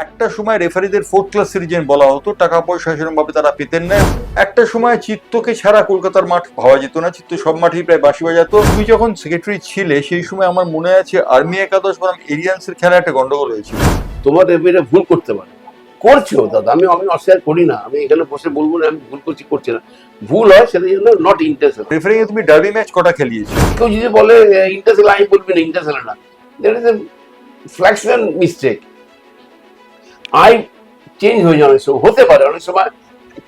একটা সময় রেফারিদের fourth class citizen বলা হতো টাকা পয়সা সেরকমভাবে তারা পেতেন না। একটা সময় চিত্তকে ছাড়া কলকাতার মাঠ ভাবা যেত না চিত্ত সব মাঠেই প্রায় বাসি বাজাতো। তুমি যখন সেক্রেটারি ছিলে সেই সময় আমার মনে আছে আর্মি একাদশ বনাম এরিয়ান্সের খেলা একটা গন্ডগোল হয়েছিল। তোমার এবারে ভুল করতে পারে। করছ দাদা আমি আমি অস্বীকার করি না। আমি এখানে বসে বলব না আমি ভুল করছি করছি না। ভুল হয় সেটা জন্য নট ইন্টারেস্ট রেফারিং এ তুমি ডার্বি ম্যাচ কটা খেলিয়েছো? কেউ যদি বলে ইন্টারেস্ট আমি বলবি না ইন্টারেস্ট না। That is a fraction mistake I change হয়ে যায় অনেক সময় হতে পারে অনেক সময়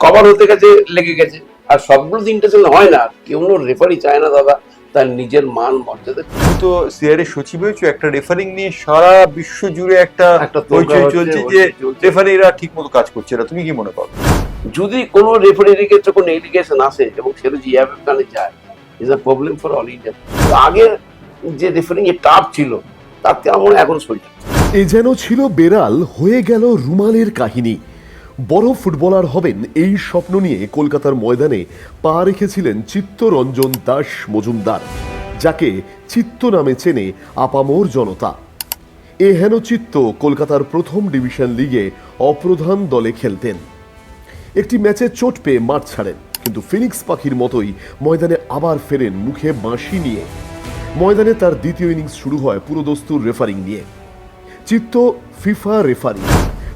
কভার হতে গেছে লেগে গেছে। আর সবগুলো ইন্টারেস্ট হয় না কেউ রেফারি চায় না দাদা তার নিজের মান মর্যাদা। তুমি তো সিআরএ সচিব হয়েছো একটা রেফারিং নিয়ে সারা বিশ্ব জুড়ে একটা চলছে যে রেফারিরা ঠিক মতো কাজ করছে না তুমি কি মনে করো? যদি কোনো রেফারির ক্ষেত্রে কোনো এলিগেশন আসে এবং সেটা যে যায় is a problem for all India আগের যে রেফারিং এর টাপ ছিল তার থেকে আমার মনে হয় এখন সোজা এ যেন ছিল বেড়াল, হয়ে গেল রুমালের কাহিনী। বড় ফুটবলার হবেন এই স্বপ্ন নিয়ে কলকাতার ময়দানে পা রেখেছিলেন চিত্তরঞ্জন দাস মজুমদার, যাকে চিত্ত নামে চেনে আপামোর জনতা। এ হেন চিত্ত কলকাতার প্রথম ডিভিশন লিগে অপ্রধান দলে খেলতেন। একটি ম্যাচে চোট পেয়ে মাঠ ছাড়েন, কিন্তু ফিনিক্স পাখির মতোই ময়দানে আবার ফেরেন মুখে বাঁশি নিয়ে। ময়দানে তার দ্বিতীয় ইনিংস শুরু হয় পুরোদস্তুর রেফারিং নিয়ে। Chitta FIFA referee.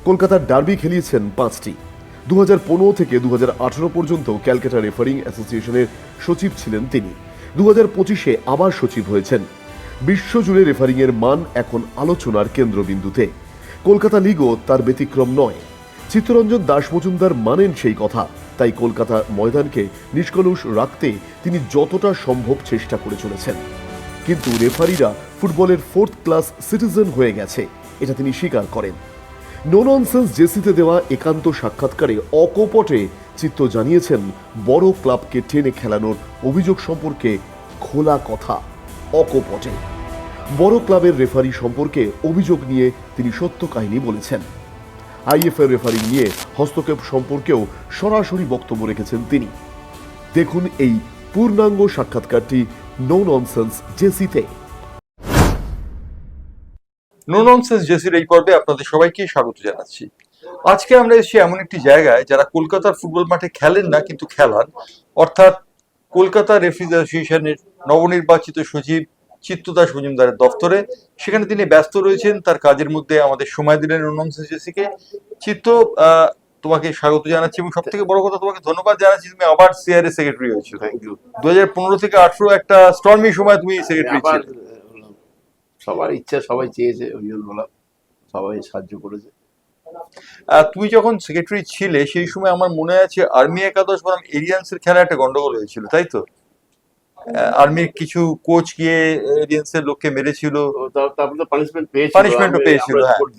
কলকাতার ডার্বি খেলিয়েছেন পাঁচটি। দু হাজার পনেরো থেকে দু হাজার আঠারো পর্যন্ত ক্যালকাটা রেফারিং অ্যাসোসিয়েশনের সচিব ছিলেন তিনি। দু পঁচিশে আবার সচিব হয়েছেন। বিশ্বজুড়ে রেফারিংয়ের মান এখন আলোচনার কেন্দ্রবিন্দুতে। কলকাতা লিগও তার ব্যতিক্রম নয়। চিত্তরঞ্জন দাস মজুমদার মানেন সেই কথা। তাই কলকাতা ময়দানকে নিষ্কলুষ রাখতে তিনি যতটা সম্ভব চেষ্টা করে চলেছেন। কিন্তু রেফারিরা ফুটবলের ফোর্থ ক্লাস সিটিজেন হয়ে গেছে। এটা তিনি স্বীকার করেন। নো ননসেন্স জেসিতে দেওয়া একান্ত সাক্ষাৎকারে অকপটে চিত্ত জানিয়েছেন, বড় ক্লাবকে টেনে খেলানোর অভিযোগ সম্পর্কে খোলা কথা, অকপটে। বড় ক্লাবের রেফারি সম্পর্কে অভিযোগ নিয়ে তিনি সত্য কাহিনী বলেছেন। আইএফএ রেফারি নিয়ে হস্তক্ষেপ সম্পর্কেও সরাসরি বক্তব্য রেখেছেন তিনি। দেখুন এই পূর্ণাঙ্গ সাক্ষাৎকারটি নো ননসেন্স জেসিতে। নো ননসেন্স জেসির এই পর্বে আপনাদের সবাইকে স্বাগত জানাচ্ছি। আজকে আমরা এসেছি এমন একটি জায়গায় যারা কলকাতার ফুটবল মাঠে খেলেন না কিন্তু খেলান। অর্থাৎ কলকাতা রেফারিজ অ্যাসোসিয়েশনের নবনির্বাচিত সচিব চিত্তদাস মজুমদারের দপ্তরে। সেখানে তিনি ব্যস্ত রয়েছেন তার কাজের মধ্যে আমাদের সময় দিলেন নো ননসেন্স জেসিকে চিত্ত তোমাকে স্বাগত জানাচ্ছি এবং সব থেকে বড় কথা তোমাকে ধন্যবাদ জানাচ্ছি তুমি আবার সিআরএ সেক্রেটারি হয়েছো। থ্যাংক ইউ দু হাজার পনেরো থেকে আঠারো একটা স্টর্মি সময় তুমি সেক্রেটারি ছিলে। সবার ইচ্ছা সবাই চেয়েছে ওই জন্য বললাম সবাই সাহায্য করেছে। তুমি যখন সেক্রেটারি ছিলে সেই সময় আমার মনে আছে আর্মি একাদশ বনাম এরিয়ান্সের খেলা একটা গন্ডগোল হয়েছিল তাই তো? আর্মির কিছু কোচ গিয়ে এরিয়ান্সের লোককে মেরেছিল। তো তার- তারপর তো পানিশমেন্ট পেয়েছিল আমি- পেয়েছিল, হ্যাঁ। report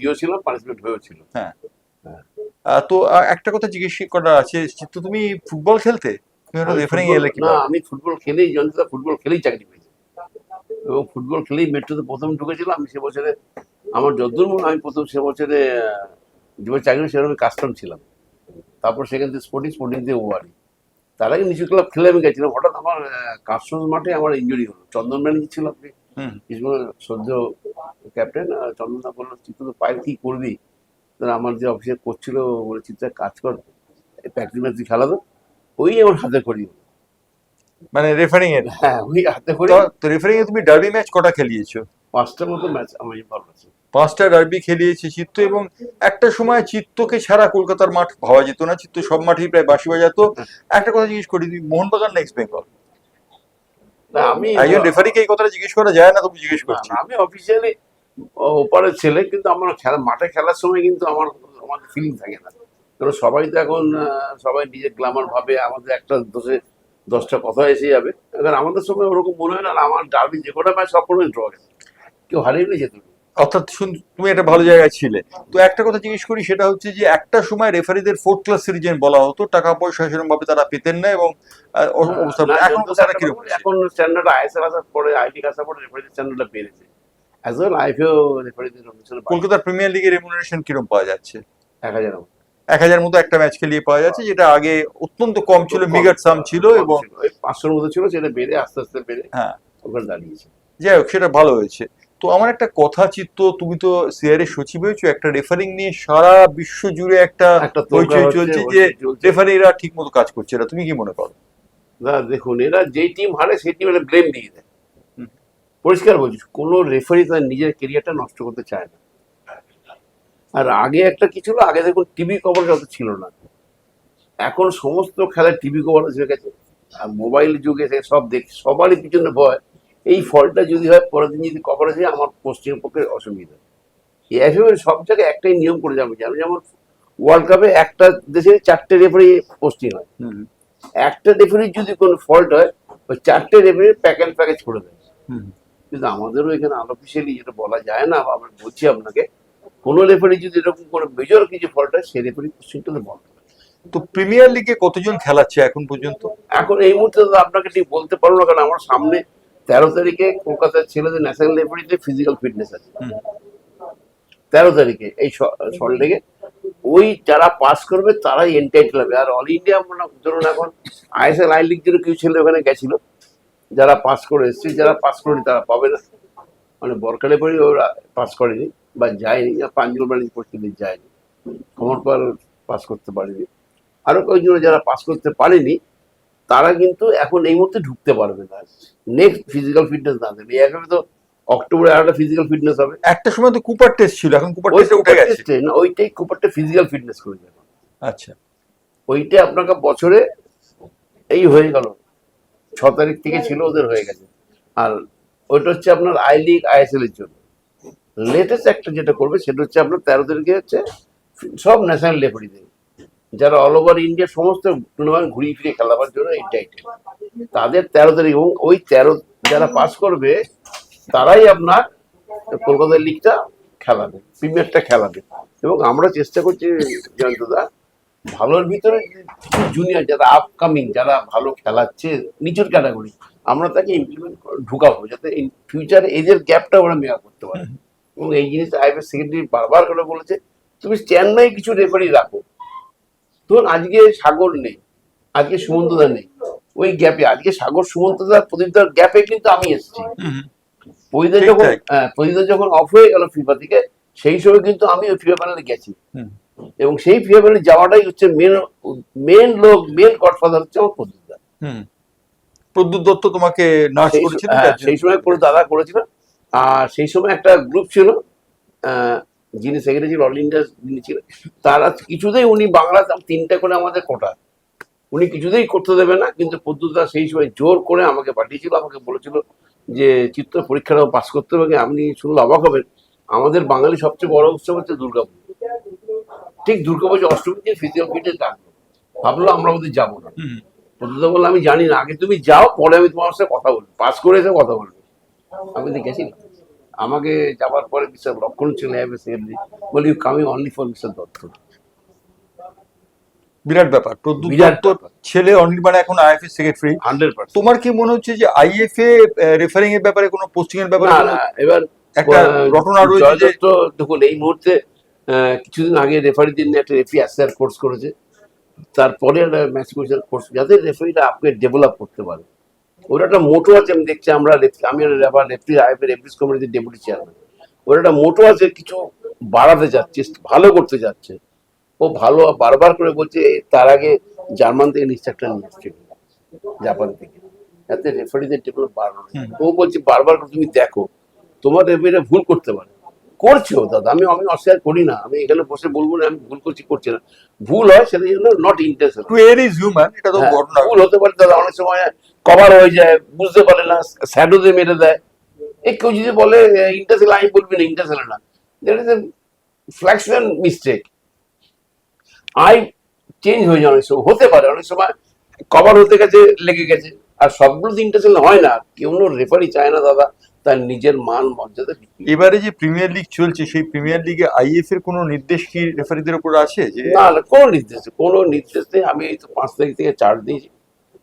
পানিশমেন্ট হয়েছিল আহ, তো একটা কথা জিজ্ঞেস করার আছে চিত্ত তুমি ফুটবল খেলতে? তুমি রেফারিং এলে কি না আমি ফুটবল খেলেই জনতা ফুটবল খেলেই চাকরি পেয়েছি। এবং ফুটবল খেলেই মেট্রোতে প্রথম ঢুকেছিলাম আমি সে বছরে আমার যদ্দূর মনে আমি প্রথম সে বছরে যে চাকরি সেরকম কাস্টম ছিলাম। তারপর সেখান থেকে স্পোর্টিং স্পোর্টিং দিয়ে ওয়ারি তার আগে নিচু ক্লাব খেলে আমি গেছিলাম হঠাৎ আমার কাস্টমস মাঠে আমার ইঞ্জুরি হলো। চন্দন ব্যানার্জি ছিল আপনি। সদ্য ক্যাপ্টেন চন্দনদা বলল চিত্ত তো পায়ের কি করবি? তাহলে আমার যে অফিসে করছিল বলে এক কাজ কর প্র্যাকটিস ম্যাচ খেলা তো ওই আমার হাতে করি মানে রেফারিং এর। হ্যাঁ ওই হাতে করে তো- তো রেফারিং এ তুমি ডার্বি ম্যাচ কটা খেলিয়েছো? পাঁচটার মতো ম্যাচ আমার ইনভলভ পাঁচটা ডার্বি খেলিয়েছে চিত্ত এবং একটা সময় চিত্তকে ছাড়া কলকাতার মাঠ পাওয়া যেত না চিত্ত সব মাঠেই প্রায় বাসি বাজাতো। একটা কথা জিজ্ঞেস করি তুমি মোহনবাগান না ইস্ট বেঙ্গল না আমি একজন রেফারিকে এই কথাটা জিজ্ঞেস করা যায় না তবু জিজ্ঞেস করছি। আমি অফিসিয়ালি ওপারের ছেলে কিন্তু আমার খেলা মাঠে খেলার সময় কিন্তু আমার আমার ফিলিং থাকে না। কারণ সবাই তো এখন সবাই নিজের গ্লামার ভাবে আমাদের একটা দোষে দশটা কথা এসে যাবে। এবার আমাদের সময় ওরকম মনে হয় না আমার ডার্বি যে কটা ম্যাচ সব করে ড্র গেছে। কেউ হারিয়ে নিয়ে যেত অর্থাৎ শুন- তুমি একটা ভালো জায়গায় ছিলে। তো একটা কথা জিজ্ঞেস করি সেটা হচ্ছে যে একটা সময় রেফারিদের ফোর্থ ক্লাস সিটিজেন বলা হতো টাকা পয়সা সেরকম ভাবে তারা পেতেন না এবং অবস্থা এখন তারা কীরকম? এখন স্ট্যান্ডার্ড আইএসএল আসার পরে আইটি আসার পরে রেফারিদের স্ট্যান্ডার্ডটা বেড়েছে। অ্যাজ ওয়েল আইপিও রেফারিদের কলকাতার প্রিমিয়ার লিগের রেমুনারেশন কীরকম পাওয়া যাচ্ছে? এক হাজার এক হাজার মতো একটা ম্যাচ খেলিয়ে পাওয়া যাচ্ছে যেটা আগে অত্যন্ত কম ছিল মিগার সাম ছিল। এবং পাঁচশোর মতো ছিল সেটা বেড়ে আস্তে আস্তে বেড়ে হ্যাঁ। ওখানে দাঁড়িয়েছে। যাই হোক সেটা ভালো হয়েছে। তো আমার একটা কথা চিত্ত তুমি তো সিআর এর সচিব হয়েছো একটা রেফারিং নিয়ে সারা বিশ্ব জুড়ে একটা হইচই চলছে যে রেফারিরা ঠিক মতো কাজ করছে না। তুমি কি মনে করো? না দেখুন এরা যেই টিম হারে সেই টিমের ব্লেম দিয়ে দেয়। পরিষ্কার বলছি কোনো রেফারি তার নিজের কেরিয়ারটা নষ্ট করতে চায় না। আর আগে একটা কি ছিল? আগে দেখুন টিভি কভারেজ অত ছিল না। এখন সমস্ত খেলায় টিভি কভারেজ হয়ে গেছে। আর মোবাইল যুগে সে সব দেখ সবারই পিছনে ভয়। এই ফলটা যদি হয় পরের দিন যদি কভারেজ হয় আমার পোস্টিংয়ের পক্ষে অসুবিধা। এফএম সব জায়গায় একটাই নিয়ম করে যাবে যেমন ওয়ার্ল্ড কাপে একটা দেশে চারটে রেফারি পোস্টিং হয়। একটা রেফারির যদি কোনো ফল্ট হয় ওই চারটে রেফারির প্যাকেজ প্যাকেজ করে দেয়। কিন্তু আমাদেরও এখানে আনঅফিসিয়ালি যেটা বলা যায় না আমরা বলছি আপনাকে কোনো রেফারি যদি এরকম কোনো মেজর কিছু ফল্ট হয় সেই রেফারি কোশ্চেনটা বন্ধ তো প্রিমিয়ার লিগে কতজন খেলাচ্ছে এখন পর্যন্ত? এখন এই মুহূর্তে তো আপনাকে ঠিক বলতে পারব না কারণ আমার সামনে তেরো তারিখে কলকাতার ছেলেদের ন্যাশনাল রেফারিতে ফিজিক্যাল ফিটনেস আছে। তেরো তারিখে এই সল্টলেগে ওই যারা পাস করবে তারাই এন্টাইটেল হবে। আর অল ইন্ডিয়া মনে ধরুন এখন আইএসএল আই লিগ কিছু ছেলে ওখানে গেছিল। যারা পাস করে এসছে যারা পাস করেনি তারা পাবে না। মানে বরকালে পরে ওরা পাস করেনি। বা যায়নি বা পাঞ্জুল বাড়ি পরিস্থিতি যায়নি। কমরপাল পাস করতে পারেনি। আরও কয়েকজন যারা পাস করতে পারেনি তারা কিন্তু এখন এই মুহূর্তে ঢুকতে পারবে না। নেক্সট ফিজিক্যাল ফিটনেস না দেবে। এভাবে তো অক্টোবরে আরেকটা ফিজিক্যাল ফিটনেস হবে। একটা সময় তো কুপার টেস্ট ছিল এখন কুপার টেস্টে উঠে গেছে। না ওইটাই কুপারটা ফিজিক্যাল ফিটনেস করে যাবে। আচ্ছা। ওইটা আপনাকে বছরে এই হয়ে গেল। ছ তারিখ থেকে ছিল ওদের হয়ে গেছে। আর ওইটা হচ্ছে আপনার আই লিগ আইএসএল এর জন্য। লেটেস্ট একটা যেটা করবে সেটা হচ্ছে আপনার তেরো তারিখে হচ্ছে সব ন্যাশনাল লেফারিদের যারা অল ওভার ইন্ডিয়া সমস্ত টুর্নামেন্ট ঘুরিয়ে ফিরে খেলাবার জন্য এই টাইটেল তাদের তেরো তারিখ এবং ওই তেরো যারা পাস করবে, তারাই আপনার কলকাতা লিগটা খেলাবে প্রিমিয়ারটা খেলাবে। এবং আমরা চেষ্টা করছি জয়ন্তদা ভালোর ভিতরে জুনিয়র যারা আপকামিং যারা ভালো খেলাচ্ছে, নিচুর ক্যাটাগরি আমরা তাকে ইমপ্লিমেন্ট ঢুকাবো যাতে ফিউচারে এদের গ্যাপটা ওরা মেয়া করতে পারে। এবং এই জিনিস আইএফএস সেক্রেটারি বারবার করে বলেছে তুমি চেন্নাই কিছু রেফারি রাখো। ধরুন আজকে সাগর নেই আজকে সুমন্তদা নেই। ওই গ্যাপে আজকে সাগর সুমন্তদা প্রদীপদার গ্যাপে কিন্তু আমি এসেছি। প্রদীপদা যখন। হ্যাঁ, প্রদীপদা যখন অফ হয়ে গেল ফিফা থেকে সেই সময় কিন্তু আমি ওই ফিফা প্যানেলে গেছি। এবং সেই ফিফা প্যানেলে যাওয়াটাই হচ্ছে মেন মেন লোক মেন গডফাদার হচ্ছে আমার প্রদীপদা প্রদ্যুৎ দত্ত তোমাকে নার্স করেছিলেন হ্যাঁ, সেই সময় করে দাদা করেছিল আর সেই সময় একটা গ্রুপ ছিল আহ, যিনি সেক্রেটারি ছিল অল ইন্ডিয়া যিনি ছিলেন তারা কিছুতেই উনি বাংলা তিনটা করে আমাদের কোটা। উনি কিছুতেই করতে দেবে না কিন্তু পদ্মদা সেই সময় জোর করে আমাকে পাঠিয়েছিল আমাকে বলেছিল যে চিত্র পরীক্ষাটা পাস করতে হবে আপনি শুনলে অবাক হবেন। আমাদের বাঙালি সবচেয়ে বড় উৎসব হচ্ছে দুর্গাপুজো। ঠিক দুর্গাপুজো অষ্টমী দিন ফিজিক্যাল ফিটনেস ডাকলো ভাবলো আমরা ওদের যাব না। পদ্মদা বলল আমি জানি না আগে তুমি যাও পরে আমি তোমার সাথে কথা বলব। পাস করে এসে কথা বলব। আমি তো গেছিলাম আমাকে যাবার পরে মিস্টার লক্ষণ ছিল বলি you coming only for mister Dutta বিরাট ব্যাপার। প্রদ্যুৎ দত্তর ছেলে অনির্বাণ এখন আইএফএ সেক্রেটারি হান্ড্রেড তোমার কি মনে হচ্ছে যে আইএফএ রেফারিং এর ব্যাপারে কোনো পোস্টিং এর ব্যাপারে এবার একটা রটনা রয়েছে যে দেখুন এই মুহূর্তে কিছুদিন আগে রেফারি দিন একটা রেফারি অ্যাসার কোর্স করেছে। তারপরে একটা ম্যাচ কোর্স যাতে রেফারিটা আপনি ডেভেলপ করতে পারে। ওর একটা মোটো আছে আমি দেখছি আমরা আমি রেফার রেফারি আইএফএ রেফারিজ কমিটির ডেপুটি চেয়ারম্যান ওর একটা মোটো আছে কিছু বাড়াতে যাচ্ছে ভালো করতে যাচ্ছে। ও ভালো বারবার করে বলছে তার আগে জার্মান থেকে ইনস্ট্রাক্টর নিয়ে আসছে জাপান থেকে। যাতে রেফারিদের ডেভেলপ বাড়ানো ও বলছে বারবার করে তুমি দেখো তোমার রেফারিরা ভুল করতে পারে। করছ দাদা আমি আমি অস্বীকার করি না আমি এখানে বসে বলব না আমি ভুল করছি করছি না। ভুল হয় সেটা জন্য নট ইন্টেনশন টু এর ইজ হিউম্যান এটা তো ঘটনা ভুল হতে পারে দাদা অনেক সময় কভার হয়ে যায় বুঝতে পারে না শ্যাডোতে মেরে দেয়। এই কেউ যদি বলে ইন্টারসেল আমি বলবি না ইন্টারসেল না। That is a fraction mistake I change হয়ে যায় অনেক সময় হতে পারে অনেক সময় কভার হতে গেছে লেগে গেছে। আর সবগুলো তো ইন্টারসেল হয় না। কেউ রেফারি চায় না দাদা। তার নিজের মান মর্যাদা এবারে যে প্রিমিয়ার লিগ চলছে সেই প্রিমিয়ার লিগে আইএফ এর কোনো নির্দেশ কি রেফারিদের উপর আছে যে না না কোনো নির্দেশ কোনো নির্দেশ নেই। আমি এই তো পাঁচ তারিখ থেকে চার দিয়েছি।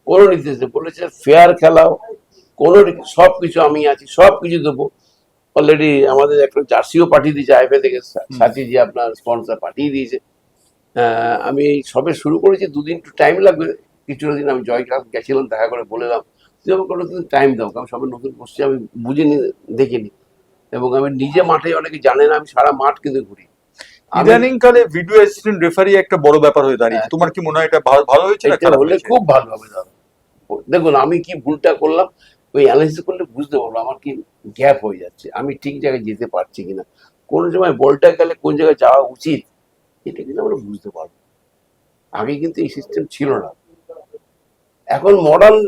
কোনো নির্দেশ বলেছে ফেয়ার খেলাও কোনো সব কিছু আমি আছি সব কিছু দেবো। অলরেডি আমাদের একটা জার্সিও পাঠিয়ে দিয়েছে আইফে থেকে সাথী যে আপনার স্পন্সর পাঠিয়ে দিয়েছে। আমি সবে শুরু করেছি দুদিন একটু টাইম লাগবে। কিছু দিন আমি জয়কাল গেছিলাম দেখা করে বললাম তুই আমাকে কোনো দিন টাইম দাও কারণ সবে নতুন বসছি আমি বুঝিনি দেখিনি। এবং আমি নিজে মাঠে অনেকে জানে না আমি সারা মাঠ কিন্তু ঘুরি। ইদানিং কালে ভিডিও অ্যাসিস্ট্যান্ট রেফারি একটা বড় ব্যাপার হয়ে দাঁড়িয়েছে। হ্যাঁ। তোমার কি মনে হয় এটা ভালো হয়েছে না খারাপ হলে? খুব ভালো হবে দেখুন আমি কি ভুলটা করলাম ওই অ্যানালিসিস করলে বুঝতে পারব আমার কি গ্যাপ হয়ে যাচ্ছে আমি ঠিক জায়গায় যেতে পারছি কিনা। কোন সময় বলটা গেলে কোন জায়গায় যাওয়া উচিত এটা কিন্তু আমরা বুঝতে পারব। আগে কিন্তু এই সিস্টেম ছিল না। এখন মডার্ন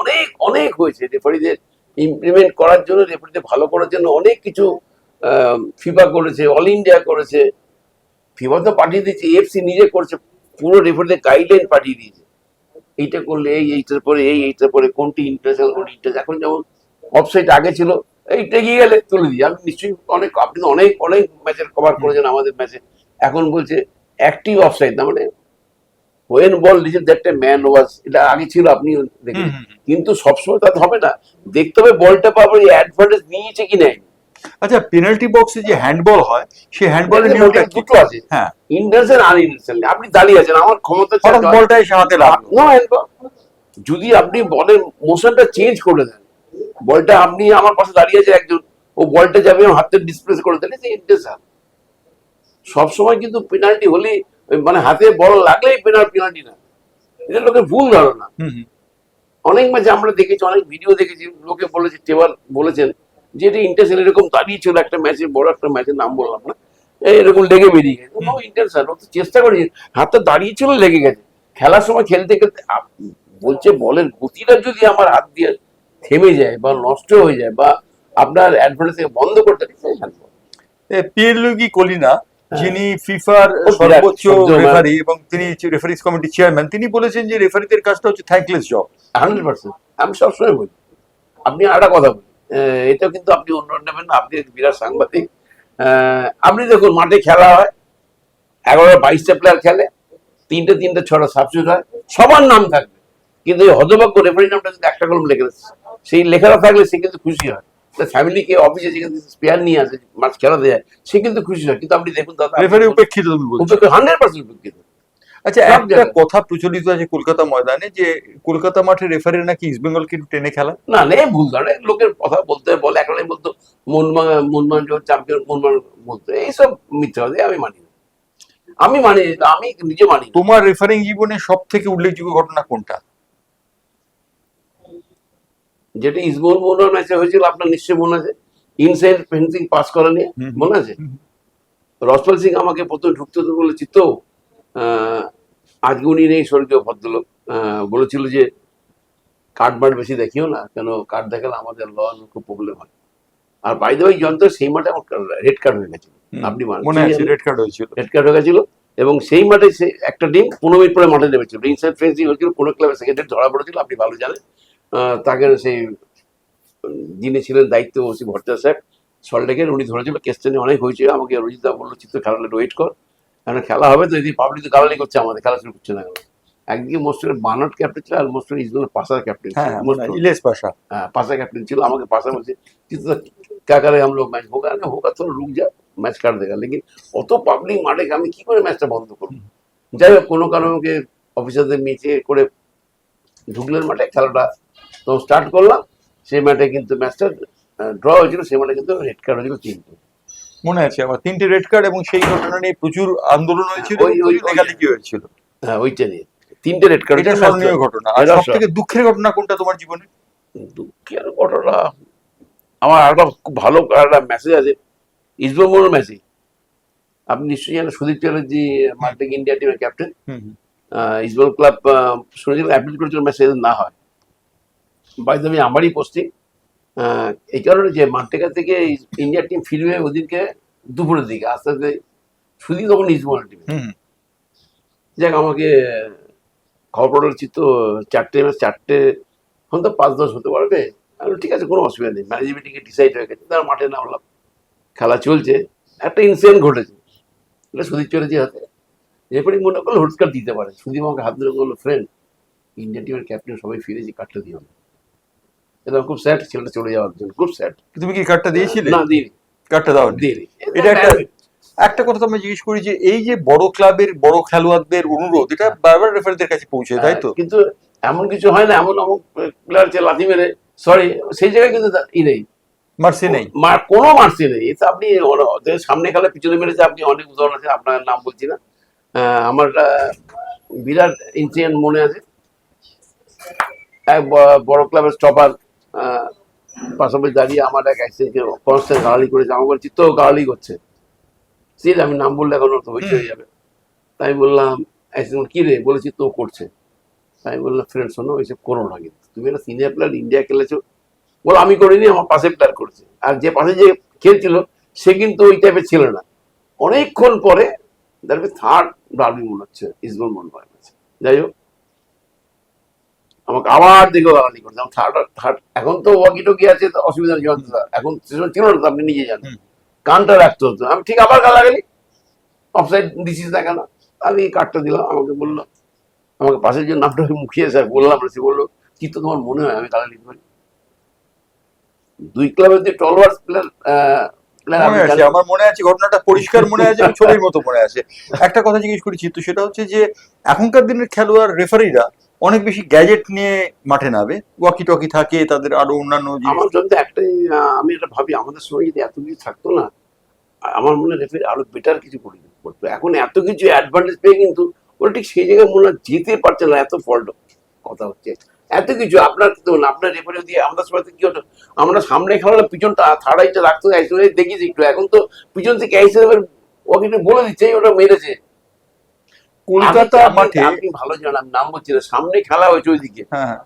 অনেক অনেক হয়েছে। রেফারিদের ইমপ্লিমেন্ট করার জন্য রেফারিদের ভালো করার জন্য অনেক কিছু ফিফা করেছে অল ইন্ডিয়া করেছে ফিফা তো পাঠিয়ে দিয়েছে এফসি নিজে করছে পুরো রেফারিদের গাইডলাইন পাঠিয়ে দিয়েছে। এইটা করলে এই এইটার পরে এই এইটার পরে কোনটি ইন্টারেস্ট কোনটি ইন্টারেস্ট এখন যেমন অফসাইড আগে ছিল এইটা এগিয়ে গেলে তুলে দিই। আমি নিশ্চয়ই অনেক আপনি তো অনেক অনেক ম্যাচের কভার করেছেন আমাদের ম্যাচে এখন বলছে অ্যাক্টিভ অফসাইড না মানে ওয়েন বল লিজে দ্যাট ম্যান ওয়াজ এটা আগে ছিল আপনি দেখেন। কিন্তু সবসময় তাতে হবে না। দেখতে হবে বলটা পাবার অ্যাডভান্টেজ নিয়েছে কি নেয় আচ্ছা পেনাল্টি বক্সে যে হ্যান্ডবল হয় সেই হ্যান্ডবলের নিয়মটা কি? দুটো আছে। হ্যাঁ। ইন্টারসেল আর ইন্টারসেল আপনি দাঁড়িয়ে আছেন আমার ক্ষমতা আছে হঠাৎ বলটা এসে হাতে লাগল। নো হ্যান্ডবল যদি আপনি বলের মোশনটা চেঞ্জ করে দেন বলটা আপনি আমার পাশে দাঁড়িয়ে আছে একজন ও বলটা যাবে হাতে ডিসপ্লেস করে দেন ইন্টারসেল সবসময় কিন্তু পেনাল্টি হলে মানে হাতে বল লাগলেই পেনাল পেনাল্টি না। এটা লোকের ভুল ধারণা। হুম, হুম। অনেক ম্যাচে আমরা দেখেছি অনেক ভিডিও দেখেছি লোকে বলেছে টেবার বলেছেন যে এটা ইন্টারসেল এরকম দাঁড়িয়ে ছিল একটা ম্যাচে বড় একটা ম্যাচের নাম বললাম না এরকম লেগে বেরিয়ে গেছে। নো ইন্টারসেল ও তো চেষ্টা করেছে। হাতটা দাঁড়িয়ে ছিল লেগে গেছে। খেলার সময় খেলতে খেলতে বলছে বলের গতিটা যদি আমার হাত দিয়ে থেমে যায় বা নষ্ট হয়ে যায় বা আপনার অ্যাডভান্টেজ থেকে বন্ধ করতে কলিনা হ্যাঁ। যিনি ফিফার সর্বোচ্চ রেফারি এবং তিনি রেফারিজ কমিটির চেয়ারম্যান তিনি বলেছেন যে রেফারিদের কাজটা হচ্ছে থ্যাঙ্কলেস জব হান্ড্রেড পার্সেন্ট আমি সবসময় বলি আপনি আরেকটা কথা বলি এটা কিন্তু আপনি অন্য নেবেন। না আপনি বিরাট সাংবাদিক। আপনি দেখুন মাঠে খেলা হয়। এগারো বাইশটা প্লেয়ার খেলে। তিনটে তিনটে ছটা সাবস্টিউট হয়। সবার নাম থাকবে। কিন্তু এই হতভাগ্য রেফারি নামটা যদি একটা কলম লেখে সেই লেখাটা থাকলে সে কিন্তু খুশি হয়। ফ্যামিলিকে অফিসে যেখানে স্পেয়ার নিয়ে আসে মাছ খেলা দেয় সে কিন্তু খুশি হয়। কিন্তু আপনি দেখুন দাদা রেফারি উপেক্ষিত তুমি হান্ড্রেড পার্সেন্ট উপেক্ষিত। আচ্ছা একটা কথা প্রচলিত আছে কলকাতা ময়দানে যে কলকাতা মাঠে রেফারি নাকি ইস্ট বেঙ্গলকে একটু টেনে খেলা? না নে ভুল ধরে। লোকের কথা বলতে বলে একলাই বলতো মনমান মনমান চ্যাম্পিয়ন মনমান বলতো। এইসব মিথ্যা কথা আমি মানি না। আমি মানি আমি নিজে মানি তোমার রেফারিং জীবনে সব থেকে উল্লেখযোগ্য ঘটনা কোনটা? যেটা ইসবল মোহনার ম্যাচে হয়েছিল আপনার নিশ্চয়ই মনে আছে? ইনসাইড ফেন্সিং পাস করা নিয়ে মনে আছে। রসপাল সিং আমাকে প্রথমে ঢুকতে তো আহ, আজকে উনি নেই স্বর্গীয় ভদ্রলোক। বলেছিল যে কার্ড বার্ড বেশি দেখিও না কেন কার্ড দেখালে আমাদের ল খুব প্রবলেম হয়। আর বাইদে ওই যন্ত্র সেই মাঠে আমার রেড কার্ড হয়ে গেছিল। আপনি মনে আছে রেড কার্ড হয়েছিল। রেড কার্ড হয়ে গেছিল এবং সেই মাঠে সে একটা টিম পনেরো মিনিট পরে মাঠে নেমেছিল। ইনসাইড ফেন্সিং হয়েছিল কোনো ক্লাবের সেকেন্ডারি ধরা পড়েছিল আপনি ভালো জানেন। আহ, তাকে সেই যিনি ছিলেন দায়িত্ব ওসি ভট্টাচার্য সাহেব সল্টেকের উনি ধরেছিল কেসটা নিয়ে অনেক হয়েছে আমাকে রজিতা বলল চিত্র খেলাটা ওয়েট কর। কারণ খেলা হবে তো এদিকে পাবলিক তো গালালি করছে আমাদের খেলা শুরু করছে না কেন? একদিকে মোস্টের বানট ক্যাপ্টেন ছিল আর মোস্টের ইসলামের পাশার ক্যাপ্টেন ছিল। পাশা হ্যাঁ পাশা ক্যাপ্টেন হ্যাঁ, ছিল আমাকে পাশা বলছে क्या करे हम लोग मैच होगा ना होगा थोड़ा रुक जा मैच कर देगा लेकिन অত পাবলিক মাঠে আমি কি করে ম্যাচটা বন্ধ করব? যাই হোক কোনো কারণে ওকে অফিসারদের মিটিয়ে করে ঢুকলেন মাঠে খেলাটা তো স্টার্ট করলাম। সেই ম্যাচে কিন্তু ম্যাচটা ড্র হয়েছিল সেই ম্যাচে কিন্তু রেড কার্ড হয়েছিল তিনটে মনে আছে আমার। তিনটে রেড কার্ড এবং সেই ঘটনা নিয়ে প্রচুর আন্দোলন হয়েছিল লেখালেখি হয়েছিল। হ্যাঁ ওইটা নিয়ে। তিনটে রেড কার্ড এটা স্মরণীয় ঘটনা। আর সব থেকে দুঃখের ঘটনা কোনটা তোমার জীবনে? দুঃখের ঘটনা আমার একটা খুব ভালো একটা মেসেজ আছে। ইসবমোর মেসেজ আপনি নিশ্চয়ই জানেন সুদীপ চ্যাটার্জি মাল্টিক ইন্ডিয়া টিমের ক্যাপ্টেন ইসবল ক্লাব শুনেছিলাম অ্যাপিল করেছিল মেসেজ না হয়। বাইদ আমি আমারই পোস্টিং এই কারণে যে মাল্টিকা থেকে ইন্ডিয়ার টিম ফিরবে ওদিনকে দুপুরের দিকে আস্তে আস্তে সুদীপ তখন ইসবল টিমে যাক আমাকে খবর পড়ার চিত্ত চারটে ম্যাচ চারটে এখন তো পাঁচ দশ হতে পারবে। আমি ঠিক আছে কোনো অসুবিধা নেই। ম্যানেজমেন্টকে ডিসাইড হয়ে গেছে তার মাঠে নামলাম। খেলা চলছে। একটা ইনসিডেন্ট ঘটেছে। এটা সুদীপ চলেছে হাতে। এরপরে মনে করল হুটস্কার দিতে পারে। সুদীপ আমাকে হাত ধরে বলল ফ্রেন্ড ইন্ডিয়া টিমের ক্যাপ্টেন সবাই ফিরেছি কাটতে দিও না। এটা খুব স্যাড ছেলেটা চলে যাওয়ার জন্য খুব স্যাড তুমি কি কার্ডটা দিয়েছিলে? না কার্ডটা দাও দিইনি। এটা একটা- একটা কথা আমি জিজ্ঞেস করি যে এই যে বড় ক্লাবের বড় খেলোয়াড়দের অনুরোধ এটা বারবার রেফারিদের কাছে পৌঁছে তাই তো? হ্যাঁ, কিন্তু এমন কিছু হয় না এমন অমুক প্লেয়ার যে লাথি মেরে সরি সেই জায়গায় কিন্তু ই নেই। মার্সি নেই। মার কোনো মার্সি নেই। এটা আপনি সামনে খেলা পিছনে মেরেছে আপনি অনেক উদাহরণ আছে আপনার নাম বলছি না। আমার বিরাট ইনসিডেন্ট মনে আছে। এক বড় ক্লাবের স্টপার পাশাপাশি দাঁড়িয়ে আমার এক অ্যাক্সিডেন্টকে কনস্ট্যান্ট গালালি করেছে আমার বলছি তো গালালি করছে সে, আমি নাম বললে এখন হইতে হয়ে যাবে। তাই বললাম অ্যাক্সিডেন্ট কি রে? বলেছি তো করছে। তাই বললাম, ফ্রেন্ড, শোনো এইসব করো না কিন্তু। তুমি একটা সিনিয়র প্লেয়ার ইন্ডিয়া খেলেছো। বলো, আমি করিনি, আমার পাশে প্লেয়ার করেছে। আর যে পাশে যে খেলছিল, সে কিন্তু ওই টাইপের ছিল না। অনেকক্ষণ পরে দেখবে থার্ড ডার্বি মনে হচ্ছে ইসবল মনে হয় যাই হোক আমাকে আবার দিকে গালানি করছে। থার্ড থার্ড এখন তো ওয়াকি টকি আছে তো অসুবিধা নেই এখন সেসব ছিল না আপনি নিজে জানেন কানটা রাখতে হতো আমি ঠিক আবার গালাগালি অফসাইড দিছিস না কেন? আমি কার্ডটা দিলাম আমাকে বলল আমাকে পাশের যে নামটা মুখিয়ে স্যার বললাম সে বলল কি তো তোমার মনে হয়? আমি গালালি করি দুই ক্লাবের যে টলওয়ার্স প্লেয়ার আমার মনে আছে ঘটনাটা পরিষ্কার মনে আছে ছবির মতো মনে আছে। একটা কথা জিজ্ঞেস করেছি তো সেটা হচ্ছে যে এখনকার দিনের খেলোয়াড় রেফারিরা অনেক বেশি গ্যাজেট নিয়ে মাঠে নামে। ওয়াকি টকি থাকে তাদের আরও অন্যান্য আমার জন্য একটাই আমি এটা ভাবি আমাদের সময় যদি এত কিছু থাকতো না আমার মনে রেফারি আরও বেটার কিছু করে পারতো এখন এত কিছু অ্যাডভান্টেজ পেয়ে কিন্তু ওরা ঠিক সেই জায়গায় মনে হয় যেতে পারছে না এত ফল্ট কথা হচ্ছে। এত কিছু আপনার কিন্তু না, আপনার রেফারি দিয়ে আমাদের সময় কি হতো? আমরা সামনে খেলালে পিছনটা থার্ড আইটা রাখতো দেখিয়েছি একটু। এখন তো পিছন থেকে আইসে ওকে বলে দিচ্ছে ওটা মেরেছে। কলকাতা মাঠে আপনি ভালো নাম বলছি না সামনে খেলা হয়েছে ওইদিকে। হ্যাঁ হ্যাঁ।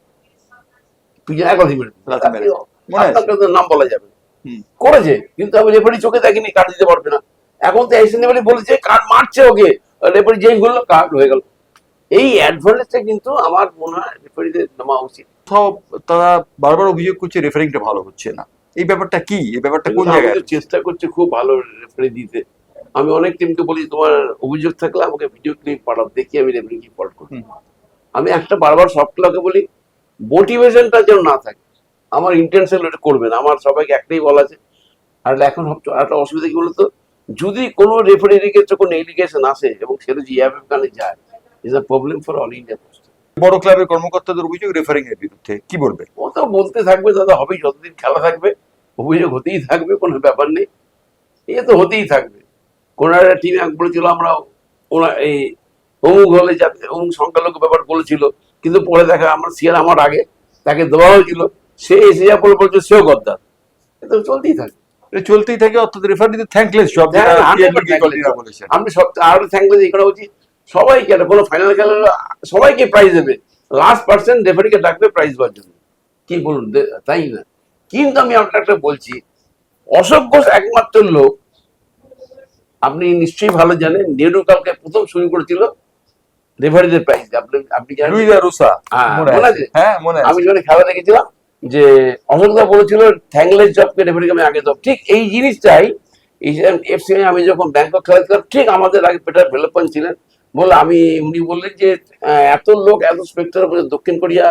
নাম বলা যাবে। করেছে কিন্তু আমি রেফারি চোখে দেখিনি কার্ড দিতে পারবে না। এখন তো এসে রেফারি বলেছে কার্ড মারছে ওকে। রেফারি যেই কার্ড হয়ে গেল। এই অ্যাডভান্টেজটা কিন্তু আমার মনে হয় রেফারিদের নেওয়া উচিত। কোথাও তারা বারবার অভিযোগ করছে রেফারিংটা ভালো হচ্ছে না। এই ব্যাপারটা কি? এই ব্যাপারটা কোন জায়গায় চেষ্টা করছি খুব ভালো রেফারি দিতে। আমি অনেক টিমকে বলি তোমার অভিযোগ থাকলে আমাকে ভিডিও ক্লিপ পাঠাও দেখি আমি কি ফল্ট করি আমি একটা বারবার ক্লাবকে বলি মোটিভেশনটা যেন না থাকে আমার ইন্টেনশন ওটা করবে না। আমার সবাইকে একটাই বলা আছে আর এখন একটা অসুবিধা কি বলতো? যদি কোনো রেফারির ক্ষেত্রে কোনো এলিগেশন আসে এবং সেটা জিএফএফ কানে যায় is a problem for all India বড় ক্লাবের কর্মকর্তাদের অভিযোগ রেফারিং এর বিরুদ্ধে কি বলবে? ও তো বলতে থাকবে দাদা হবেই যতদিন খেলা থাকবে অভিযোগ হতেই থাকবে কোনো ব্যাপার নেই। এ তো হতেই থাকবে। কোন একটা টিমে বলেছিল আমরা ওরা এই অমুক হলে যাতে অমুক সংখ্যালঘু ব্যাপার বলেছিল কিন্তু পরে দেখা আমার সিয়ার আমার আগে তাকে দেওয়া হয়েছিল সে এসে যা বলে বলছে সেও গদ্দার। এ তো চলতেই থাকে। চলতেই থাকে অর্থাৎ থ্যাঙ্কলেস জব হ্যাঁ, আমি সব আরও থ্যাঙ্কলেস এই করা উচিত সবাইকে একটা কোনো ফাইনাল খেলা সবাইকে প্রাইজ দেবে লাস্ট পার্সেন্ট রেফারিকে ডাকবে প্রাইজ পাওয়ার জন্য। কি বলুন তাই না? কিন্তু আমি আপনার একটা বলছি অশোক ঘোষ একমাত্র লোক আপনি নিশ্চয়ই ভালো জানেন নেহরু কালকে প্রথম শুরু করেছিল রেফারিদের প্রাইজ আপনি আপনি জানেন? হ্যাঁ, মনে? হ্যাঁ আমি যখন খেলা দেখেছিলাম যে অশোকদা বলেছিল থ্যাংলেস জবকে রেফারিকে আমি আগে দেবো। ঠিক এই জিনিসটাই এফসি আমি যখন ব্যাংকক খেলাছিলাম ঠিক আমাদের আগে পেটার ভেলোপন ছিলেন। বলে আমি উনি বললেন যে এত লোক এত স্পেক্টার দক্ষিণ কোরিয়া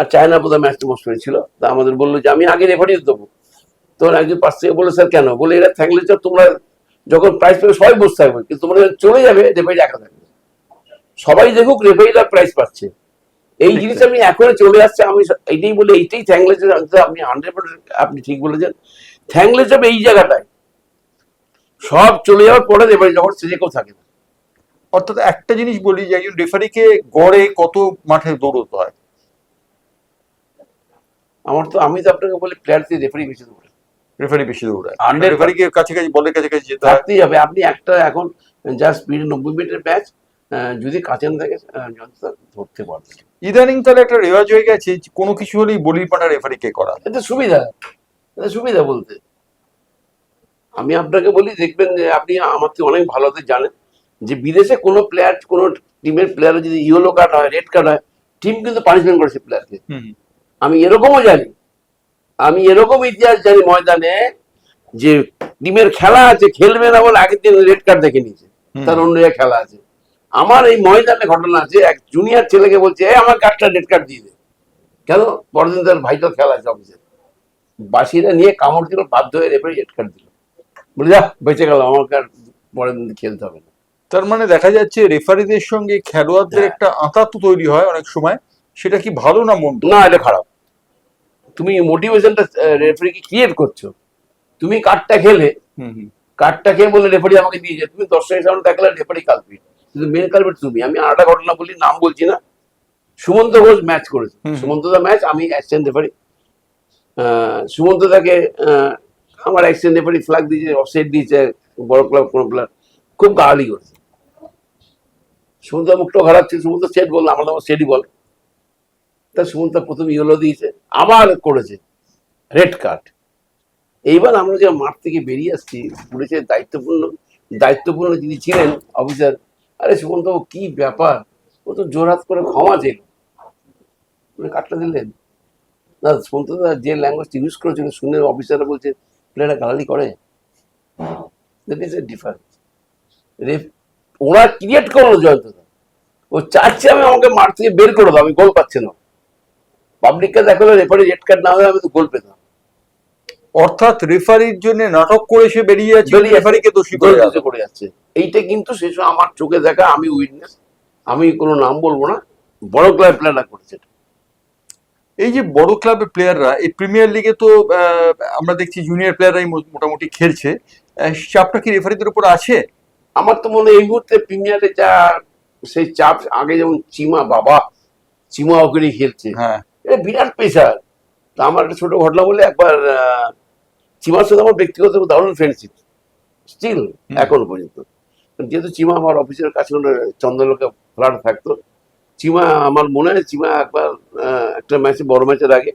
আর চায়না বোধহয় ম্যাচটা মোস্ট হয়েছিল। তা আমাদের বলল যে আমি আগে রেফারি দেবো। তো একজন পাশ থেকে বলল স্যার কেন? বলে এরা থ্যাংলেস জব তোমরা যখন প্রাইজ পাবে সবাই বসে থাকবে। কিন্তু তোমরা যখন চলে যাবে রেফারি একা থাকবে সবাই দেখুক রেফারিরা প্রাইজ পাচ্ছে। এই জিনিস আমি এখন চলে আসছে আমি এটাই বলে এইটাই থ্যাংলেস আপনি হান্ড্রেড আপনি ঠিক বলেছেন। থ্যাংলেস হবে এই জায়গাটায়। সব চলে যাওয়ার পরে রেফারি যখন সেজে কেউ থাকে না। অর্থাৎ একটা জিনিস বলি যে একজন রেফারিকে গড়ে কত মাঠে দৌড়তে হয়? আমার তো আমি তো আপনাকে বলি প্লেয়ার দিয়ে রেফারি বেশি দৌড়ে রেফারি বেশি দৌড়ায়। 100 রেফারিকে কাছাকাছি বলের কাছাকাছি যেতে থাকতেই হবে। আপনি একটা এখন যা স্পিড নব্বই মিনিটের ম্যাচ যদি কাছে না থাকে ধরতে পারবে ইদানিং তাহলে একটা রেওয়াজ হয়ে গেছে কোনো কিছু হলেই বলির পাটা রেফারিকে করা। এটা সুবিধা। এটা সুবিধা বলতে। আমি আপনাকে বলি দেখবেন যে আপনি আমার থেকে অনেক ভালোতে জানেন যে বিদেশে কোনো প্লেয়ার কোনো টিমের প্লেয়ার যদি ইয়েলো কার্ড হয় রেড কার্ড হয় টিম কিন্তু পানিশমেন্ট করেছে প্লেয়ারকে আমি এরকমও জানি। আমি এরকম ইতিহাস জানি ময়দানে যে টিমের খেলা আছে খেলবে না বলে আগের দিন রেড কার্ড দেখে নিয়েছে। তার অন্য খেলা আছে। আমার এই ময়দানে ঘটনা আছে এক জুনিয়র ছেলেকে বলছে এই আমার কার্ডটা রেড কার্ড দিয়ে দে। কেন? পরের দিন তার ভাইটার খেলা আছে অফিসে বাসিরা নিয়ে কামড় দিল বাধ্য হয়ে রেফারি রেড কার্ড দিল। বলে যা বেঁচে গেল আমার কার্ড পরের দিন খেলতে হবে না। তার মানে দেখা যাচ্ছে রেফারিদের সঙ্গে খেলোয়াড়দের হ্যাঁ। একটা আঁতাত তৈরি হয় অনেক সময়। সেটা কি ভালো না মন্দ? না এটা খারাপ। তুমি মোটিভেশনটা রেফারিকে ক্রিয়েট করছ। তুমি কার্ডটা খেলে কার্ডটা খেয়ে বলে রেফারি আমাকে দিয়েছে তুমি দর্শকের সামনে দেখলে রেফারি কালপিট কিন্তু মেন কালপিট তুমি। আমি আরেকটা ঘটনা বলি নাম বলছি না। সুমন্ত ঘোষ ম্যাচ করেছে। সুমন্ত দা ম্যাচ আমি অ্যাসিস্ট্যান্ট রেফারি সুমন্ত দাকে আমার অ্যাসিস্ট্যান্ট রেফারি ফ্ল্যাগ দিয়েছে অফসাইড দিয়েছে বড় ক্লাব কোনো প্লেয়ার খুব গালি করেছে। সুমন্ত মুখটা খারাপ ছিল। সুমন্ত সেট বলল আমার আমার সেটই বলে। তা সুমন্ত প্রথম ইয়েলো দিয়েছে আবার করেছে রেড কার্ড। এইবার আমরা যে মাঠ থেকে বেরিয়ে আসছি পুলিশের দায়িত্বপূর্ণ দায়িত্বপূর্ণ যিনি ছিলেন অফিসার আরে সুমন্ত বাবু, কি ব্যাপার? ও তো জোরহাত করে ক্ষমা চেল উনি কাটটা দিলেন? না সুমন্ত দা যে ল্যাঙ্গুয়েজটা ইউজ করেছিল শুনে অফিসাররা বলছে প্লেয়াররা গালালি করে। দ্যাট ইজ এ ডিফারেন্স রে ওরা ক্রিয়েট করল জয়ন্তদা ও চাচ্ছে আমি আমাকে মাঠ থেকে বের করে দাও আমি গোল পাচ্ছি না। পাবলিককে দেখাল রেফারি রেড কার্ড না হলে আমি তো গোল পেতাম। অর্থাৎ রেফারির জন্য নাটক করে সে বেরিয়ে যাচ্ছে রেফারিকে দোষী করে যাচ্ছে। এইটা কিন্তু শেষ আমার চোখে দেখা আমি উইটনেস আমি কোনো নাম বলব না বড় ক্লাব প্লেয়াররা করেছে এই যে বড় ক্লাবের প্লেয়াররা এই প্রিমিয়ার লিগে তো আমরা দেখছি জুনিয়র প্লেয়াররাই মোটামুটি খেলছে। চাপটা কি রেফারিদের উপর আছে? আমার তো মনে হয় এই মুহূর্তে প্রিমিয়ারে যা সেই চাপ আগে যেমন চিমা বাবা চিমা ওখানে খেলছে হ্যাঁ। এটা বিরাট পেশার তা আমার একটা ছোট ঘটনা বলে একবার চিমার সাথে আমার ব্যক্তিগত দারুণ ফ্রেন্ডশিপ স্টিল। এখনও পর্যন্ত। যেহেতু চিমা আমার অফিসের কাছে চন্দ্রলোকে ফ্ল্যাট থাকতো। চিমা আমার মনে হয় চিমা একবার একটা ম্যাচে বড় ম্যাচের আগে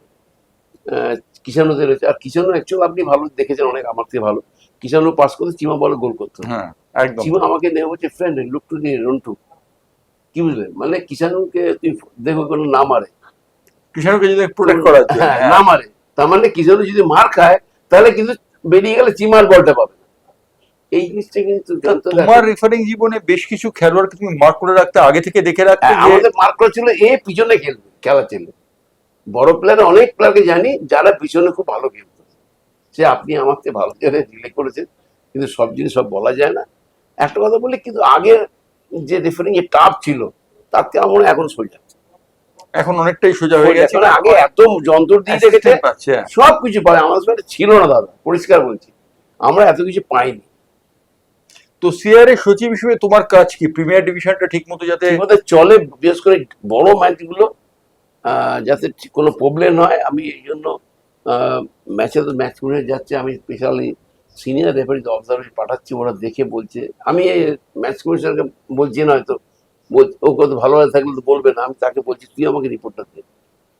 কিষানুতে রয়েছে আর কিষানু অ্যাকচুয়ালি আপনি ভালো দেখেছেন অনেক আমার থেকে ভালো। কিষানু পাস করতে চিমা বলে গোল করতো। হ্যাঁ চিমা আমাকে নেওয়া বলছে friend look to the Rontu. কি বুঝলে মানে কিষানুকে তুই দেখো কোনো না মারে। কিষাণকে যদি প্রোটেক্ট করার জন্য হ্যাঁ, হ্যাঁ। না মারে তার মানে কিষানু যদি মার খায় তাহলে কিন্তু বেরিয়ে গেলে চিমার বলটা পাবে। এই জিনিসটা কিন্তু তোমার রেফারিং জীবনে বেশ কিছু খেলোয়াড়কে তুমি মার্ক করে রাখতে আগে থেকে দেখে রাখতে হ্যাঁ, আমাদের মার্ক করা ছিল এ পিছনে খেলবে খেলা ছিল বড় প্লেয়ার অনেক প্লেয়ারকে জানি যারা পিছনে খুব ভালো খেলতো সে আপনি আমাকে ভালো জানে রিলে করেছেন কিন্তু সব জিনিস সব বলা যায় না একটা কথা বলি কিন্তু আগের যে রেফারিং এর টাপ ছিল তার থেকে আমার মনে এখন সোজা এখন অনেকটাই সোজা হয়ে গেছে। আগে এত যন্ত্র দিয়ে হ্যাঁ। সব কিছু পায় আমাদের সঙ্গে ছিল না দাদা পরিষ্কার বলছি। আমরা এত কিছু পাইনি। তো সিআর সচিব হিসেবে তোমার কাজ কি? প্রিমিয়ার ডিভিশনটা ঠিক মতো যাতে চলে বিশেষ করে বড় ম্যাচগুলো যাতে কোনো প্রবলেম হয়। আমি এই জন্য ম্যাচে তো ম্যাচ করে যাচ্ছে। আমি স্পেশালি সিনিয়র রেফারি অবজারভেশন পাঠাচ্ছি ওরা দেখে বলছে। আমি ম্যাচ কমিশনারকে বলছি না হয়তো। ও কত ভালো থাকলে তো বলবে না। আমি তাকে বলছি তুই আমাকে রিপোর্টটা দে।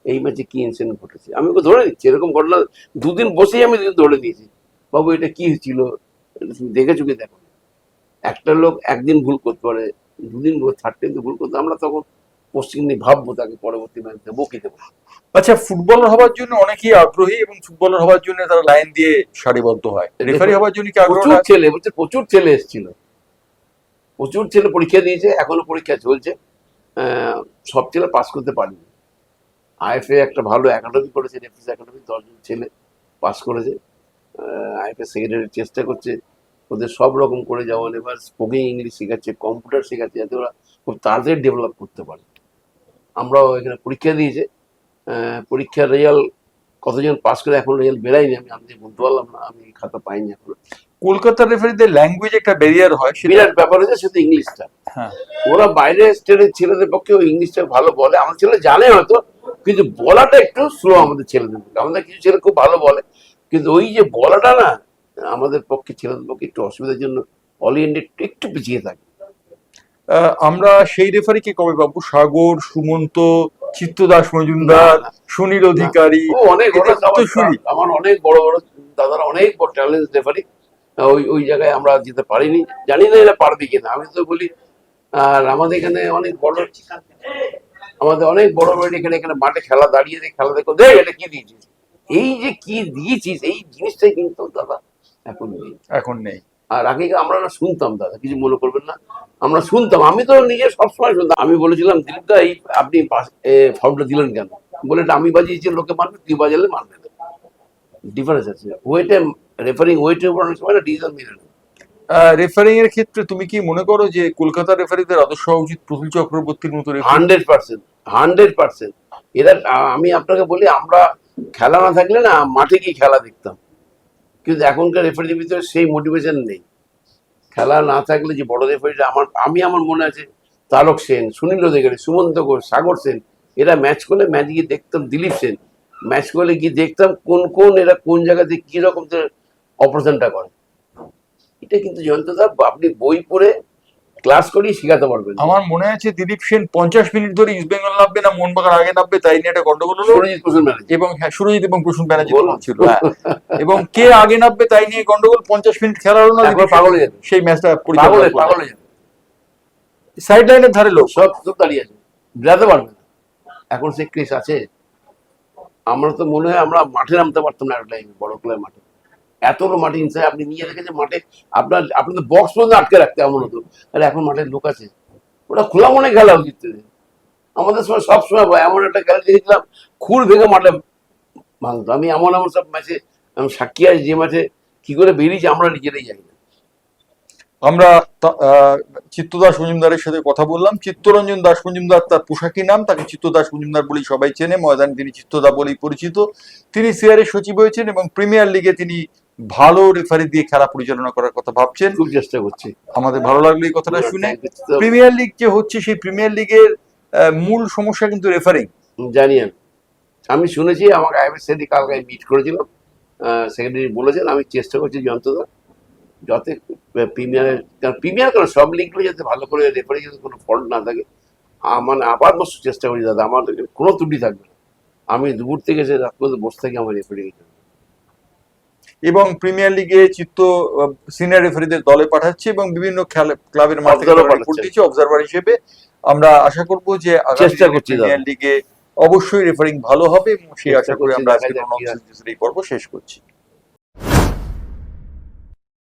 এই ম্যাচে কি ইনসিডেন্ট ঘটেছে? আমি ওকে ধরে নিচ্ছি এরকম ঘটনা দুদিন বসেই আমি ধরে নিয়েছি বাবু এটা কি হয়েছিল? তুমি দেখেছ কি দেখো? একটা লোক একদিন ভুল করতে পারে দুদিন থার্ড টাইম ভুল করতে আমরা তখন পশ্চিম নিয়ে ভাববো তাকে পরবর্তী ম্যাচে বকে দেবো আচ্ছা ফুটবলার হওয়ার জন্য অনেকেই আগ্রহী এবং ফুটবলার হওয়ার জন্য তারা লাইন দিয়ে সারিবদ্ধ হয়। রেফারি হওয়ার জন্য কি আগ্রহ ছেলে বলছে প্রচুর ছেলে এসেছিল। প্রচুর ছেলে পরীক্ষা দিয়েছে, এখনও পরীক্ষা চলছে। সব ছেলে পাস করতে পারেনি। আইএফএ একটা ভালো একাডেমি করেছে রেফারিস একাডেমি দশজন ছেলে পাস করেছে। আইএফএ সেক্রেটারি চেষ্টা করছে। ওদের সব রকম করে যেমন এবার স্পোকিং ইংলিশ শেখাচ্ছে কম্পিউটার শেখাচ্ছে, যাতে ওরা খুব তাড়াতাড়ি ডেভেলপ করতে পারে। আমরাও এখানে পরীক্ষা দিয়েছে। পরীক্ষার রেজাল্ট কতজন পাস করে, এখন রেজাল্ট বেরায়নি। আমি আমি বলতে পারলাম না, আমি খাতা পাইনি এখন। কলকাতার রেফারিদের ল্যাঙ্গুয়েজ একটা ব্যারিয়ার হয় সেটা বিরাট ব্যাপার হচ্ছে সেটা ইংলিশটা। হ্যাঁ। ওরা বাইরে স্টেটের ছেলেদের পক্ষে ওই ইংলিশটা ভালো বলে। আমার ছেলে জানে হয়তো কিন্তু বলাটা একটু স্লো আমাদের ছেলেদের পক্ষে। আমাদের কিছু ছেলে খুব ভালো বলে। কিন্তু ওই যে বলাটা না আমাদের পক্ষে ছেলেদের পক্ষে একটু অসুবিধার জন্য অল ইন্ডিয়া একটু পিছিয়ে থাকে। আমরা সেই রেফারিকে কবে পাবো? সাগর সুমন্ত চিত্তদাস মজুমদার। সুনীল অধিকারী। ও অনেক আমার অনেক বড় বড় দাদারা অনেক বড় ট্যালেন্ট রেফারি ওই ওই জায়গায় আমরা যেতে পারিনি। জানি না এরা পারবে কিনা। আমি তো বলি আর আমাদের এখানে অনেক বড় আমাদের অনেক বড় বড় এখানে এখানে মাঠে খেলা দাঁড়িয়ে দিয়ে খেলা দেখো। দেখ এটা কি দিয়েছিস? এই যে কি দিয়েছিস এই জিনিসটাই কিন্তু দাদা এখন নেই। এখন নেই। আর আগে আমরা না শুনতাম দাদা কিছু মনে করবেন না। আমরা শুনতাম আমি তো নিজে সবসময় শুনতাম। আমি বলেছিলাম দিলীপ দা এই আপনি ফাউলটা দিলেন কেন? বলে এটা আমি বাজিয়েছি লোকে মারবে তুই বাজালে মারবে। ডিফারেন্স আছে। ওয়েটে রেফারিং ওয়েটের উপর অনেক সময় না ডিসিশন মেনে নেয়। রেফারিং এর ক্ষেত্রে তুমি কি মনে করো যে কলকাতার রেফারিদের আদর্শ উচিত প্রতুল চক্রবর্তীর মতো হান্ড্রেড পার্সেন্ট হান্ড্রেড পার্সেন্ট। এরা আমি আপনাকে বলি আমরা খেলা না থাকলে না মাঠে গিয়ে খেলা দেখতাম। কিন্তু এখনকার রেফারির ভিতরে সেই মোটিভেশন নেই। খেলা না থাকলে যে বড় রেফারিটা আমার আমি আমার মনে আছে তারক সেন সুনীল অধিকারী সুমন্ত ঘোষ সাগর সেন এরা ম্যাচ করলে ম্যাচ গিয়ে দেখতাম দিলীপ সেন। ম্যাচ করলে গিয়ে দেখতাম কোন কোন এরা কোন জায়গাতে কি রকম অপারেশনটা করে এটা কিন্তু জয়ন্তদা আপনি বই পড়ে ক্লাস করেই শেখাতে পারবেন। আমার মনে আছে দিলীপ সেন পঞ্চাশ মিনিট ধরে ইস্ট বেঙ্গল নামবে না মোহনবাগান আগে নামবে তাই নিয়ে একটা গন্ডগোল হলো। সুরজিৎ প্রসন্ন ব্যানার্জি। এবং হ্যাঁ সুরজিৎ এবং প্রসূন ব্যানার্জি। ছিল হ্যাঁ। এবং কে আগে নামবে তাই নিয়ে গন্ডগোল পঞ্চাশ মিনিট খেলা হলো না পাগল হয়ে যাবে। সেই ম্যাচটা পাগলে পাগলে যাবে। সাইড লাইনের ধারে লোক। সব সব দাঁড়িয়ে আছে। বেরাতে পারবে না। এখন সে ক্রেস আছে। আমরা তো মনে হয় আমরা মাঠে নামতে পারতাম না একটা টাইমে বড় ক্লাবের মাঠে। এত বড় মাঠে ইনসাইড আপনি নিয়ে রেখেছেন মাঠে আপনার আপনি তো বক্স পর্যন্ত আটকে রাখতে এমন হতো আর এখন মাঠের লোক আছে। ওটা খোলা মনে খেলা উচিত আমাদের সময় সব সময় বা এমন একটা খেলা দেখেছিলাম, খুর ভেঙে মাঠে ভাঙতো। আমি এমন এমন সব ম্যাচে আমি সাক্ষী আছি যে ম্যাচে কি করে বেরিয়েছি আমরা নিজেরাই জানি আমরা চিত্তদাস মজুমদারের সাথে কথা বললাম। চিত্তরঞ্জন দাস মজুমদার, তার পোশাকি নাম, তাকে চিত্তদাস মজুমদার বলেই সবাই চেনে। ময়দানে তিনি চিত্তদা বলেই পরিচিত। তিনি সিআরের সচিব হয়েছেন এবং প্রিমিয়ার লিগে তিনি ভালো রেফারি দিয়ে খেলা পরিচালনা করার কথা ভাবছেন? খুব চেষ্টা করছি। আমাদের ভালো লাগল এই কথাটা শুনে। তো প্রিমিয়ার লিগ যে হচ্ছে সেই প্রিমিয়ার লিগের মূল সমস্যা কিন্তু রেফারিং জানি আমি আমি শুনেছি আমাকে সেটি কালকে মিট করেছিলাম সেক্রেটারি বলেছেন আমি চেষ্টা করছি যন্ত্রদা। যাতে প্রিমিয়ারের কারণ প্রিমিয়ার কারণ সব লিগগুলো যাতে ভালো করে রেফারি যাতে কোনো ফল্ট না থাকে মানে আবার মস্ত চেষ্টা করছি দাদা আমার কোনো ত্রুটি থাকবে না। আমি দুপুর থেকে এসে রাত পর্যন্ত বসে থাকি আমার রেফারি এবং প্রিমিয়ার লিগে চিত্ত সিনিয়র রেফারিদের দলে পাঠাচ্ছে এবং বিভিন্ন ক্লাবের মাঠে দিচ্ছে অবজারভার হিসেবে আমরা আশা করব যে চেষ্টা করছি প্রিমিয়ার লিগে অবশ্যই রেফারিং ভালো হবে এবং সেই আশা করে আমরা আজকের। এই পর্ব শেষ করছি।